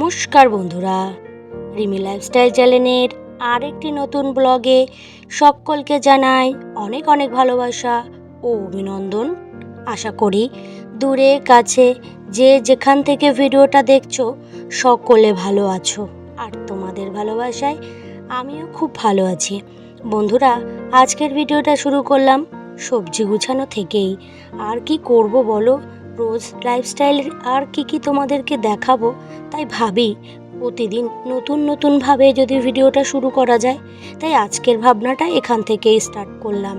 নমস্কার বন্ধুরা। রিমি লাইফস্টাইল চ্যানেলের আরেকটি নতুন ব্লগে সকলকে জানাই অনেক অনেক ভালোবাসা ও অভিনন্দন। আশা করি দূরে, কাছে, যে যেখান থেকে ভিডিওটা দেখছ, সকলে ভালো আছো। আর তোমাদের ভালোবাসায় আমিও খুব ভালো আছি। বন্ধুরা, আজকের ভিডিওটা শুরু করলাম সবজি গুছানো থেকেই। আর কি করব বলো? রোজ লাইফস্টাইলের আর কি কি তোমাদেরকে দেখাবো, তাই ভাবি প্রতিদিন নতুন নতুনভাবে যদি ভিডিওটা শুরু করা যায়, তাই আজকের ভাবনাটা এখান থেকেই স্টার্ট করলাম।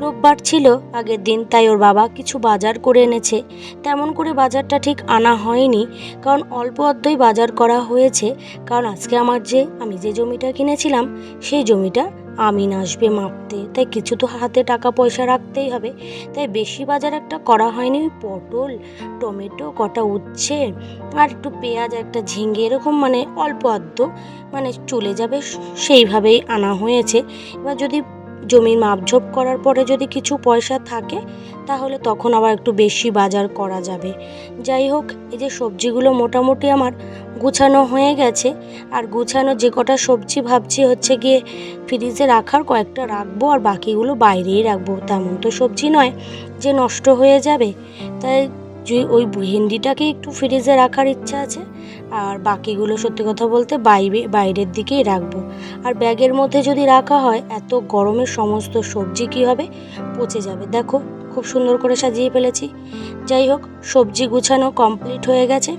রোববার ছিল, আগের দিন তাই ওর বাবা কিছু বাজার করে এনেছে। তেমন করে বাজারটা ঠিক আনা হয়নি, কারণ অল্প অর্ধই বাজার করা হয়েছে, কারণ আজকে আমার যে, আমি যে জমিটা কিনেছিলাম, সেই জমিটা আমিন আসবে মাপতে। তাই কিছু তো হাতে টাকা পয়সা রাখতেই হবে। তাই বেশি বাজার একটা করা হয়নি। ওই পটল, টমেটো, কটা উচ্ছে আর একটু পেঁয়াজ, একটা ঝিঙে এরকম মানে অল্প আদ্য মানে চলে যাবে। সেইভাবেই আনা হয়েছে। এবার যদি জমির মাপঝোপ করার পরে যদি কিছু পয়সা থাকে, তাহলে তখন আবার একটু বেশি বাজার করা যাবে। যাই হোক, এই যে সবজিগুলো মোটামুটি আমার গুছানো হয়ে গেছে, আর গুছানো যে কটা সবজি ভাবছি হচ্ছে গিয়ে ফ্রিজে রাখার কয়েকটা রাখব আর বাকিগুলো বাইরেই রাখব। তেমন তো সবজি নয়, যে নষ্ট হয়ে যাবে, তাই যে ওই ভেন্ডিটাকে একটু ফ্রিজে রাখার ইচ্ছা আছে, আর বাকিগুলো সত্যি কথা বলতে বাইরে বাইরের দিকেই রাখব। আর ব্যাগের মধ্যে যদি রাখা হয়, এত গরমে সমস্ত সবজি কী হবে? পচে যাবে। দেখো, খুব সুন্দর করে সাজিয়ে ফেলেছি। যাই হোক, সবজি গুছানো কমপ্লিট হয়ে গেছে।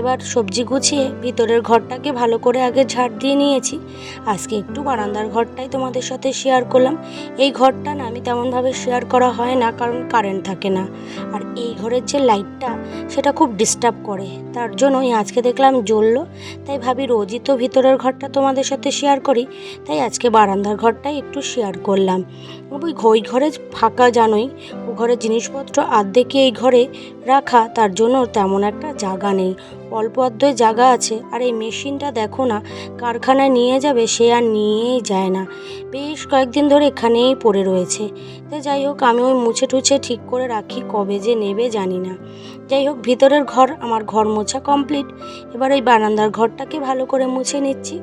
এবার সবজি গুছিয়ে ভিতরের ঘরটাকে ভালো করে আগে ঝাড় দিয়ে নিয়েছি। আজকে একটু বারান্দার ঘরটাই তোমাদের সাথে শেয়ার করলাম। এই ঘরটা না আমি তেমনভাবে শেয়ার করা হয় না, কারণ কারেন্ট থাকে না। আর এই ঘরের যে লাইটটা সেটা খুব ডিস্টার্ব করে। তার জন্যই আজকে দেখলাম জ্বললো। তাই ভাবি রোজই তো ভিতরের ঘরটা তোমাদের সাথে শেয়ার করি। তাই আজকে বারান্দার ঘরটাই একটু শেয়ার করলাম। ওই ওই ঘরে ফাঁকা জানোই, ও ঘরের জিনিসপত্র আর্ধেকে এই ঘরে রাখা, তার জন্য তেমন একটা জায়গা নেই। অল্প অর্ধই জায়গা আছে, আর এই মেশিনটা দেখো না, কারখানায় নিয়ে যাবে, সে আর নিয়েই যায় না। বেশ কয়েকদিন ধরে এখানেই পড়ে রয়েছে। তো যাই হোক, আমি ওই মুছে টুছে ঠিক করে রাখি, কবে যে নেবে জানি না। যাই হোক, ভিতরের ঘর, আমার ঘর মোছা কমপ্লিট। এবার এই বারান্দার ঘরটাকে ভালো করে মুছে নিচ্ছি।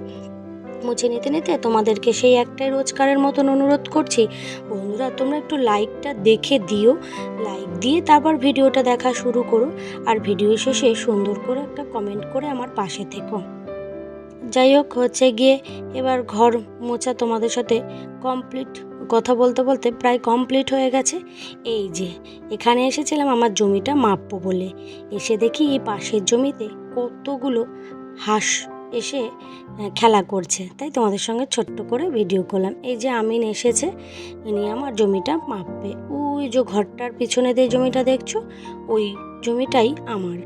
মুছে নিতে নিতে তোমাদেরকে সেই একটাই রোজকারের মতন অনুরোধ করছি। বন্ধুরা, তোমরা একটু লাইকটা দেখে দিও। লাইক দিয়ে তারপর ভিডিওটা দেখা শুরু করো। আর ভিডিও শেষে সুন্দর করে একটা কমেন্ট করে আমার পাশে থেকো। যাই হোক, হচ্ছে গিয়ে এবার ঘর মোছা তোমাদের সাথে কমপ্লিট কথা বলতে বলতে প্রায় কমপ্লিট হয়ে গেছে। এই যে, এখানে এসেছিলাম আমার জমিটা মাপবো বলে। এসে দেখি এই পাশের জমিতে কতগুলো হাঁস এসে খেলা করছে। তাই তোমাদের সঙ্গে ছোট্ট করে ভিডিও করলাম। এই যে আমিন এসেছে ইনি আমার জমিটা মাপবে। ওই যে ঘরটার পিছনে দিয়ে জমিটা দেখছ? ওই জমিটাই আমার।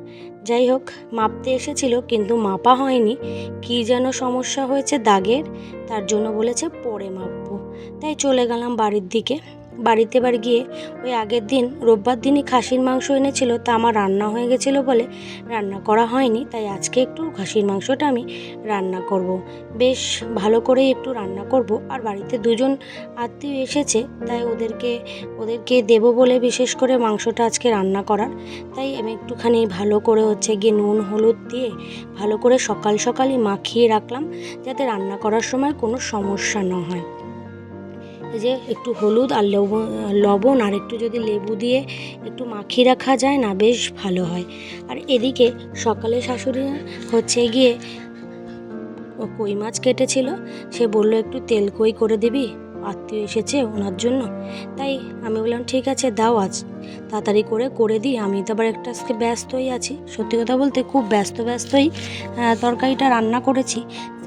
যাই হোক, মাপতে এসেছিল কিন্তু মাপা হয়নি। কি যেন সমস্যা হয়েছে দাগের, তার জন্য বলেছে পরে মাপবো। তাই চলে গেলাম বাড়ির দিকে। বাড়িতে বার গিয়ে ওই আগের দিন, রোববার দিনই খাসির মাংস এনেছিল, তা আমার রান্না হয়ে গেছিল বলে রান্না করা হয়নি, তাই আজকে একটু খাসির মাংসটা আমি রান্না করব। বেশ ভালো করেই একটু রান্না করব, আর বাড়িতে দুজন আত্মীয় এসেছে, তাই ওদেরকে ওদেরকে দেব বলে বিশেষ করে মাংসটা আজকে রান্না করার, তাই আমি একটুখানি ভালো করে হচ্ছে গিয়ে নুন, হলুদ দিয়ে ভালো করে সকাল সকালই মাখিয়ে রাখলাম, যাতে রান্না করার সময় কোনো সমস্যা না হয় এই যে একটু হলুদ আর লবণ লবণ আর একটু যদি লেবু দিয়ে একটু মাখিয়ে রাখা যায় না, বেশ ভালো হয়। আর এদিকে সকালে শাশুড়ি হচ্ছে গিয়ে ও কই মাছ কেটেছিল, সে বলল, একটু তেল কই করে দিবি? আত্মীয় এসেছে ওনার জন্য। তাই আমি বললাম, ঠিক আছে, দাও আজ। তাড়াতাড়ি করে করে দিই। আমি তো আবার একটা আজকে ব্যস্তই আছি। সত্যি কথা বলতে খুব ব্যস্ত ব্যস্তই তরকারিটা রান্না করেছি।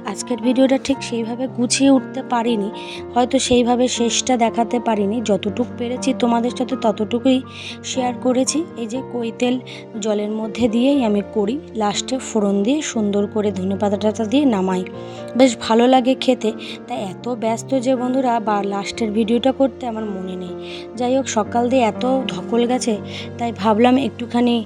আজকের ভিডিওটা ঠিক সেইভাবে গুছিয়ে উঠতে পারিনি, হয়তো সেইভাবে শেষটা দেখাতে পারিনি। যতটুক পেরেছি তোমাদের সাথে ততটুকুই শেয়ার করেছি। এই যে কৈতেল জলের মধ্যে দিয়েই আমি করি লাস্টে ফোড়ন দিয়ে সুন্দর করে ধনে পাতা টাতা দিয়ে নামাই। বেশ ভালো লাগে খেতে। তাই এত ব্যস্ত যে বন্ধুরা, বা লাস্টের ভিডিওটা করতে আমার মনে নেই। যাই হোক, সকাল দিয়ে এত ধকল গেছে, তাই ভাবলাম একটুখানি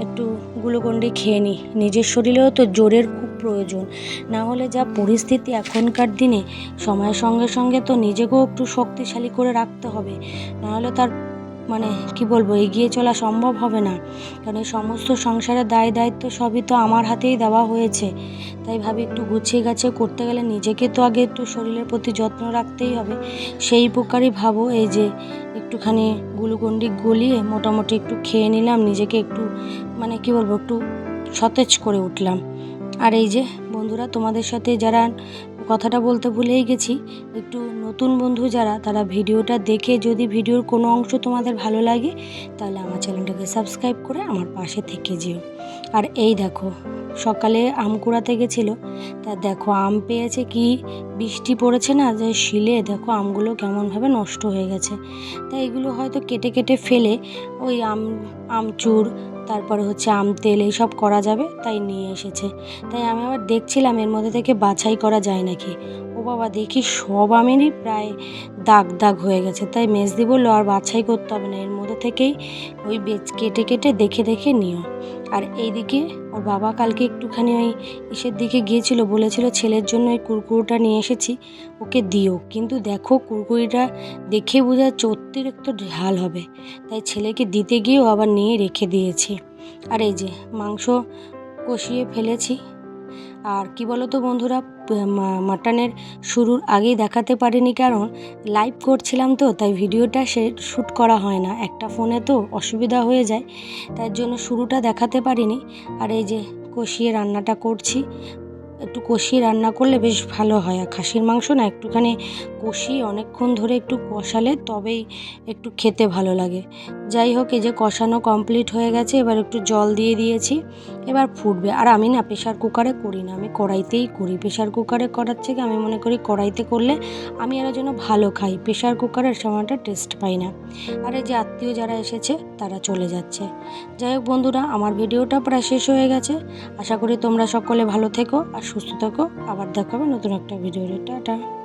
একটু গ্লুকন্ডি খেয়ে নিই। নিজের শরীরেও তো জোরের খুব প্রয়োজন। না হলে যা পরিস্থিতি এখনকার দিনে, সময়ের সঙ্গে সঙ্গে তো নিজেকেও একটু শক্তিশালী করে রাখতে হবে। নাহলে তার মানে কি বলব, এগিয়ে চলা সম্ভব হবে না। কারণ এই সমস্ত সংসারের দায় দায়িত্ব সবই তো আমার হাতেই দেওয়া হয়েছে। তাই ভাবি একটু গুছিয়ে গাছিয়ে করতে গেলে নিজেকে তো আগে একটু শরীরের প্রতি যত্ন রাখতেই হবে। সেই প্রকারই ভাবো, এই যে একটুখানি গ্লুকন্ডি গলিয়ে মোটামুটি একটু খেয়ে নিলাম, নিজেকে একটু মানে কি বলব, একটু সতেজ করে উঠলাম। আর এই যে বন্ধুরা, তোমাদের সাথে যারা কথাটা বলতে ভুলেই গেছি, একটু নতুন বন্ধু যারা, তারা ভিডিওটা দেখে যদি ভিডিওর কোনো অংশ তোমাদের ভালো লাগে, তাহলে আমার চ্যানেলটাকে সাবস্ক্রাইব করে আমার পাশে থেকে যেও। আর এই দেখো, সকালে আম কুড়াতে গেছিল, তা দেখো আম পেয়েছে কি? বৃষ্টি পড়েছে না? যে শিলে দেখো আমগুলো কেমনভাবে নষ্ট হয়ে গেছে। তা এগুলো হয়তো কেটে কেটে ফেলে ওই আম, আমচুর তারপরে হচ্ছে আম, তেল এইসব করা যাবে, তাই নিয়ে এসেছে। তাই আমি আবার দেখছিলাম এর মধ্যে থেকে বাছাই করা যায় নাকি। বাবা, দেখি সব আমেরই প্রায় দাগ দাগ হয়ে গেছে। তাই মেজদি বলল, আর বাছাই করতে হবে না, এর মধ্যে থেকেই ওই বেচ কেটে কেটে দেখে দেখে নিও। আর এইদিকে ওর বাবা কালকে একটুখানি ওই ইসের দিকে গিয়েছিল, বলেছিল, ছেলের জন্য ওই কুরকুরোটা নিয়ে এসেছি, ওকে দিও। কিন্তু দেখো, কুরকুরিটা দেখে বোঝা অতিরিক্ত ঝাল হবে। তাই ছেলেকে দিতে গিয়েও আবার নিয়ে রেখে দিয়েছি। আর এই যে মাংস কষিয়ে ফেলেছি আর কি বলো তো বন্ধুরা মাটনের শুরুর আগেই দেখাতে পারিনি কারণ লাইভ করছিলাম তো, তাই ভিডিওটা সে শ্যুট করা হয় না। একটা ফোনে তো অসুবিধা হয়ে যায় তার জন্য শুরুটা দেখাতে পারিনি। আর এই যে কষিয়ে রান্নাটা করছি, একটু কষিয়ে রান্না করলে বেশ ভালো হয়। খাসির মাংস না একটুখানি কষিয়ে অনেকক্ষণ ধরে একটু কষালে তবেই একটু খেতে ভালো লাগে। যাই হোক, এই যে কষানো কমপ্লিট হয়ে গেছে, এবার একটু জল দিয়ে দিয়েছি, এবার ফুটবে। আর আমি না প্রেশার কুকারে করি না, আমি কড়াইতেই করি। প্রেশার কুকারে করার থেকে আমি মনে করি কড়াইতে করলে আমি আরও যেন ভালো খাই। প্রেশার কুকারের সময়টা টেস্ট পাই না। আর এই যে আত্মীয় যারা এসেছে, তারা চলে যাচ্ছে। যাই হোক বন্ধুরা, আমার ভিডিওটা প্রায় শেষ হয়ে গেছে। আশা করি তোমরা সকলে ভালো থেকো আর সুস্থ থেকো। আবার দেখাবে নতুন একটা ভিডিও টাটা।